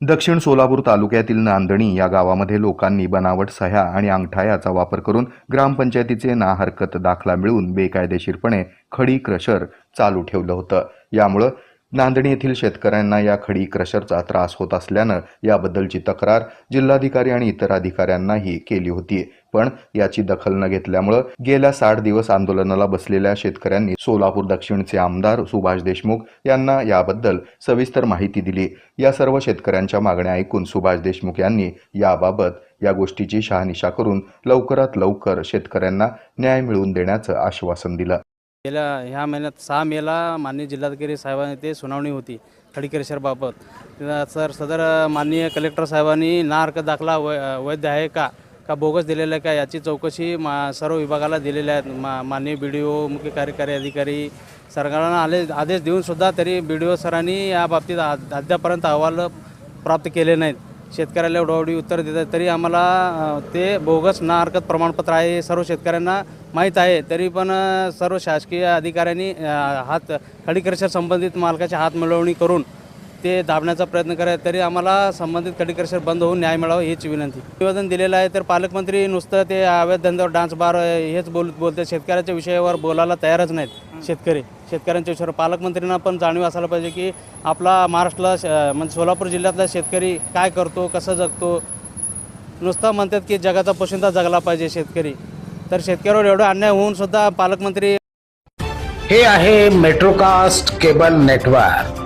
दक्षिण सोलापूर तालुक्यातील नांदणी या गावामध्ये लोकांनी बनावट सह्या आणि अंगठा याचा वापर करून ग्रामपंचायतीचे ना हरकत दाखला मिळवून बेकायदेशीरपणे खडी क्रशर चालू ठेवलं होतं. यामुळं नांदणी येथील शेतकऱ्यांना या खडी क्रशरचा त्रास होत असल्यानं याबद्दलची तक्रार जिल्हाधिकारी आणि इतर अधिकाऱ्यांनाही केली होती. पण याची दखल न घेतल्यामुळं गेल्या साठ दिवस आंदोलनाला बसलेल्या शेतकऱ्यांनी सोलापूर दक्षिणचे आमदार सुभाष देशमुख यांना याबद्दल सविस्तर माहिती दिली. या सर्व शेतकऱ्यांच्या मागण्या ऐकून सुभाष देशमुख यांनी याबाबत या गोष्टीची शहानिशा करून लवकरात लवकर शेतकऱ्यांना न्याय मिळवून देण्याचं आश्वासन दिलं. गेल्या ह्या महिन्यात सहा मेला माननीय जिल्हाधिकारी साहेबांनी ते सुनावणी होती खडीकरेश्वरबाबत सर सदर माननीय कलेक्टर साहेबांनी ना हरकत दाखला वै वैध आहे का? का बोगस दिलेला आहे का याची चौकशी मा सर्व विभागाला दिलेल्या आहेत. मा माननीय बी डी ओ मुख्य कार्यकारी अधिकारी सरकारनं आले आदेश देऊनसुद्धा तरी बी डी ओ सरांनी या बाबतीत आ- अद्यापर्यंत अहवाल प्राप्त केले नाहीत. शेतकऱ्याला एवढी उत्तर देतात तरी आम्हाला ते बोगस ना हरकत प्रमाणपत्र आहे सर्व शेतकऱ्यांना माहीत आहे. तरी पण सर्व शासकीय अधिकाऱ्यांनी हात खडीकर्षर संबंधित मालकाच्या हात मिळवणी करून ते दाबण्याचा प्रयत्न करायचे तरी आम्हाला संबंधित खडीकर्षर बंद होऊन न्याय मिळावा हीच विनंती. निवेदन दिलेलं आहे तर पालकमंत्री नुसतं ते अवैध धंद्यावर डान्स बार हेच बोल बोलते. शेतकऱ्याच्या विषयावर बोलायला तयारच नाहीत शेतकरी. शेतकऱ्यांच्या विषयावर पालकमंत्र्यांना पण जाणीव असायला पाहिजे की आपला महाराष्ट्राला श- म्हणजे सोलापूर जिल्ह्यातला शेतकरी काय करतो कसं जगतो? नुसतं म्हणतात की जगाचा पोशिंदा जगला पाहिजे शेतकरी. तर शेतकऱ्यावर एवढं अन्याय होऊन सुद्धा पालकमंत्री हे आहे मेट्रोकास्ट केबल नेटवर्क.